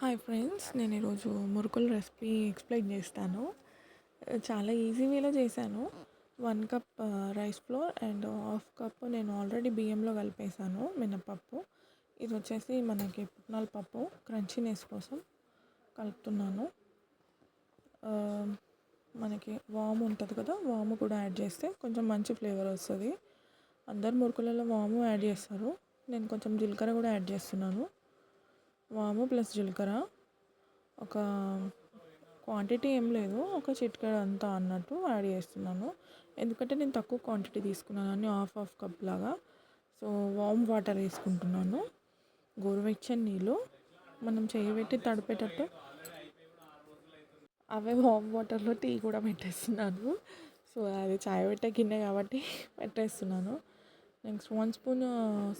Hi friends నేను ఈరోజు మురుకుల recipe explain చేస్తాను. చాలా ఈజీ వేలో చేశాను. One cup rice flour and half cup నేను ఆల్రెడీ బియ్యంలో కలిపేసాను మినపప్పు. ఇది వచ్చేసి మనకి పుట్నాల పప్పు క్రంచీనెస్ కోసం కలుపుతున్నాను. మనకి వాము ఉంటుంది కదా వాము కూడా యాడ్ చేస్తే కొంచెం మంచి ఫ్లేవర్ వస్తుంది. అందరు మురుకులలో వాము యాడ్ చేస్తారు. నేను కొంచెం జీలకర్ర కూడా యాడ్ చేస్తున్నాను. వాము ప్లస్ జీలకర్ర. ఒక క్వాంటిటీ ఏం లేదు ఒక చిటికెడ అంతా అన్నట్టు యాడ్ చేస్తున్నాను. ఎందుకంటే నేను తక్కువ క్వాంటిటీ తీసుకున్నాను అని హాఫ్ హాఫ్ కప్ లాగా. సో వామ్ వాటర్ వేసుకుంటున్నాను. గోరువెచ్చని నీళ్ళు. మనం చేయి పెట్టి తడిపేటట్టు. అవే వామ్ వాటర్లో టీ కూడా పెట్టేస్తున్నాను. సో అది చాయ్ పెట్టే గిన్నె కాబట్టి పెట్టేస్తున్నాను. Next one spoon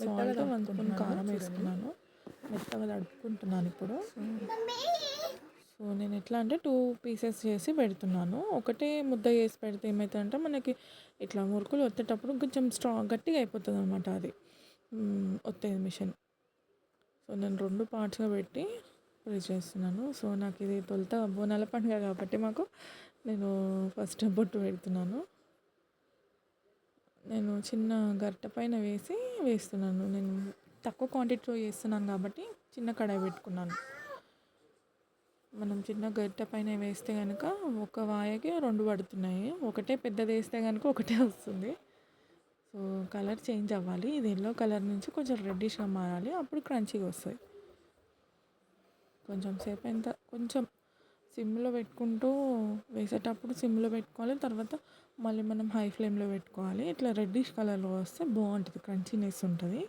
salt one spoon కారం వేసుకున్నాను. మెత్తగా తడుపుకుంటున్నాను ఇప్పుడు. సో నేను ఎట్లా అంటే టూ పీసెస్ చేసి పెడుతున్నాను. ఒకటే ముద్ద చేసి పెడితే ఏమవుతుందంటే మనకి ఇట్లా మురుకులు ఒత్తేటప్పుడు కొంచెం స్ట్రాంగ్ గట్టిగా అయిపోతుంది అనమాట అది. మ్, ఒత్తేది మిషన్. సో నేను రెండు పార్ట్స్గా పెట్టి ప్రెస్ చేస్తున్నాను. సో నాకు ఇది తొలుత బోనాల పండుగ కాబట్టి మాకు నేను ఫస్ట్ బొట్టు పెడుతున్నాను. నేను చిన్న గరిట పైన వేసి వేస్తున్నాను. నేను తక్కువ క్వాంటిటీలో చేస్తున్నాను కాబట్టి చిన్న కడాయి పెట్టుకున్నాను. మనం చిన్న గరిట పైన వేస్తే కనుక ఒక వాయకి రెండు పడుతున్నాయి. ఒకటే పెద్దది వేస్తే కనుక ఒకటే వస్తుంది. సో కలర్ చేంజ్ అవ్వాలి. ఇది ఎల్లో కలర్ నుంచి కొంచెం రెడ్డిష్గా మారాలి. అప్పుడు క్రంచీగా వస్తాయి. కొంచెం సేపు ఎంత కొంచెం సిమ్లో పెట్టుకుంటూ వేసేటప్పుడు సిమ్లో పెట్టుకోవాలి. తర్వాత మళ్ళీ మనం హై ఫ్లేమ్లో పెట్టుకోవాలి. ఇట్లా రెడ్డిష్ కలర్లో వస్తే బాగుంటుంది. క్రంచీనెస్ ఉంటుంది.